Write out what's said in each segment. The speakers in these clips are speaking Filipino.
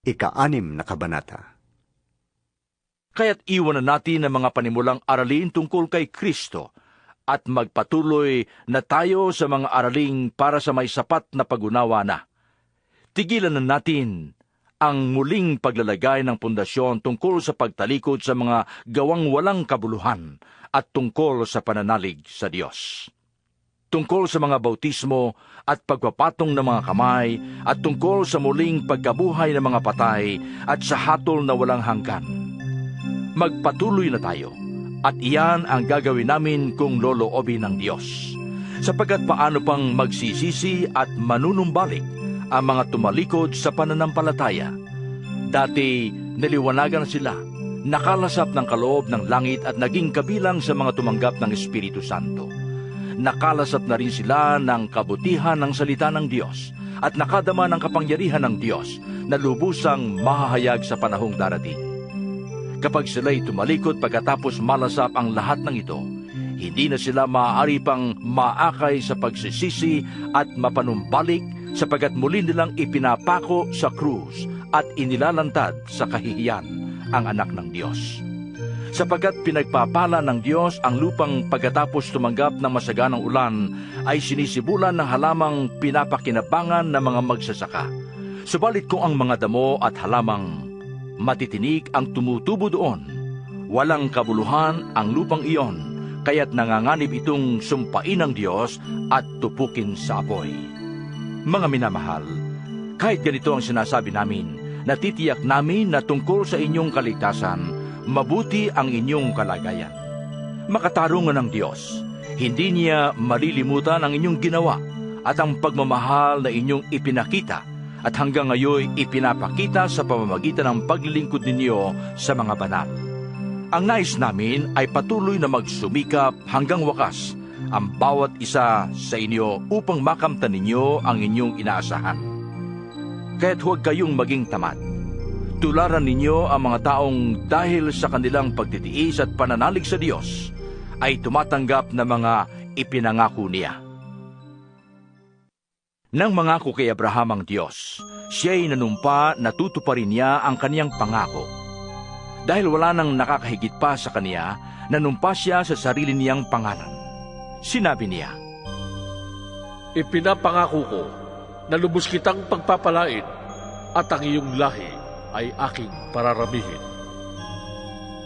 Ika-anim na kabanata. Kaya't iwanan natin ang mga panimulang aralin tungkol kay Kristo at magpatuloy na tayo sa mga araling para sa may sapat na pagunawa na. Tigilan na natin ang muling paglalagay ng pundasyon tungkol sa pagtalikod sa mga gawang walang kabuluhan at tungkol sa pananalig sa Diyos. Tungkol sa mga bautismo at pagpapatong ng mga kamay at tungkol sa muling pagkabuhay ng mga patay at sa hatol na walang hanggan magpatuloy na tayo. At iyan ang gagawin namin kung loloobin ng Diyos. Sapagkat paano pang magsisisi at manunumbalik ang mga tumalikod sa pananampalataya. Dati, naliwanagan sila, nakalasap ng kaloob ng langit at naging kabilang sa mga tumanggap ng Espiritu Santo. Nakalasap na rin sila ng kabutihan ng salita ng Diyos at nakadama ng kapangyarihan ng Diyos na lubusang mahahayag sa panahong darating. Kapag sila'y tumalikod pagkatapos malasap ang lahat ng ito, hindi na sila maaari pang maakay sa pagsisisi at mapanumbalik sapagat muli nilang ipinapako sa krus at inilalantad sa kahihiyan ang anak ng Diyos. Sapagat pinagpapala ng Diyos ang lupang pagkatapos tumanggap ng masaganang ulan ay sinisibulan ng halamang pinapakinabangan ng mga magsasaka. Subalit kung ang mga damo at halamang matitinig ang tumutubo doon. Walang kabuluhan ang lupang iyon, kaya't nanganganib itong sumpain ng Diyos at tupukin sa apoy. Mga minamahal, kahit ganito ang sinasabi namin, natitiyak namin na tungkol sa inyong kaligtasan, mabuti ang inyong kalagayan. Makatarungan ng Diyos, hindi niya malilimutan ang inyong ginawa at ang pagmamahal na inyong ipinakita at hanggang ngayon ipinapakita sa pamamagitan ng paglilingkod ninyo sa mga banal. Ang nais namin ay patuloy na magsumikap hanggang wakas ang bawat isa sa inyo upang makamtan ninyo ang inyong inaasahan. Kaya't huwag kayong maging tamad. Tularan ninyo ang mga taong dahil sa kanilang pagtitiis at pananalig sa Diyos ay tumatanggap ng mga ipinangako niya. Nang mangako kay Abraham ang Diyos, siya'y nanumpa na tutuparin niya ang kaniyang pangako. Dahil wala nang nakakahigit pa sa kaniya, nanumpa siya sa sarili niyang pangalan. Sinabi niya, Ipinapangako ko na lubos kitang pagpapalain at ang iyong lahi ay aking pararamihin.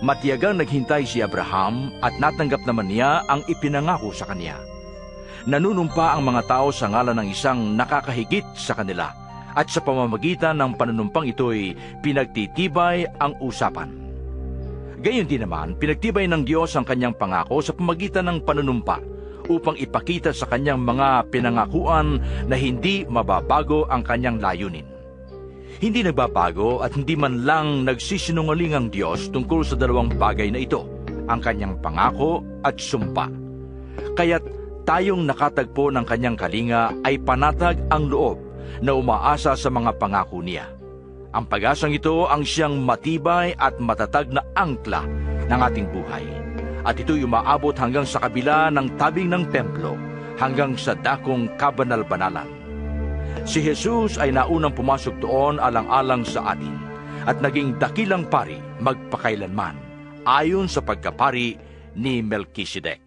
Matiyagang naghintay si Abraham at natanggap naman niya ang ipinangako sa kaniya. Nanunumpa ang mga tao sa ngalan ng isang nakakahigit sa kanila at sa pamamagitan ng panunumpang ito'y pinagtitibay ang usapan. Gayon din naman, pinagtibay ng Diyos ang kanyang pangako sa pamagitan ng panunumpa upang ipakita sa kanyang mga pinangakuan na hindi mababago ang kanyang layunin. Hindi nagbabago at hindi man lang nagsisinungaling ang Diyos tungkol sa dalawang bagay na ito, ang kanyang pangako at sumpa. Kaya't tayong nakatagpo ng kanyang kalinga ay panatag ang loob na umaasa sa mga pangako niya. Ang pag-asang ito ang siyang matibay at matatag na angkla ng ating buhay. At ito'y umaabot hanggang sa kabila ng tabing ng templo, hanggang sa dakong kabanal-banalan. Si Jesus ay naunang pumasok doon alang-alang sa atin at naging dakilang pari magpakailanman ayon sa pagkapari ni Melchizedek.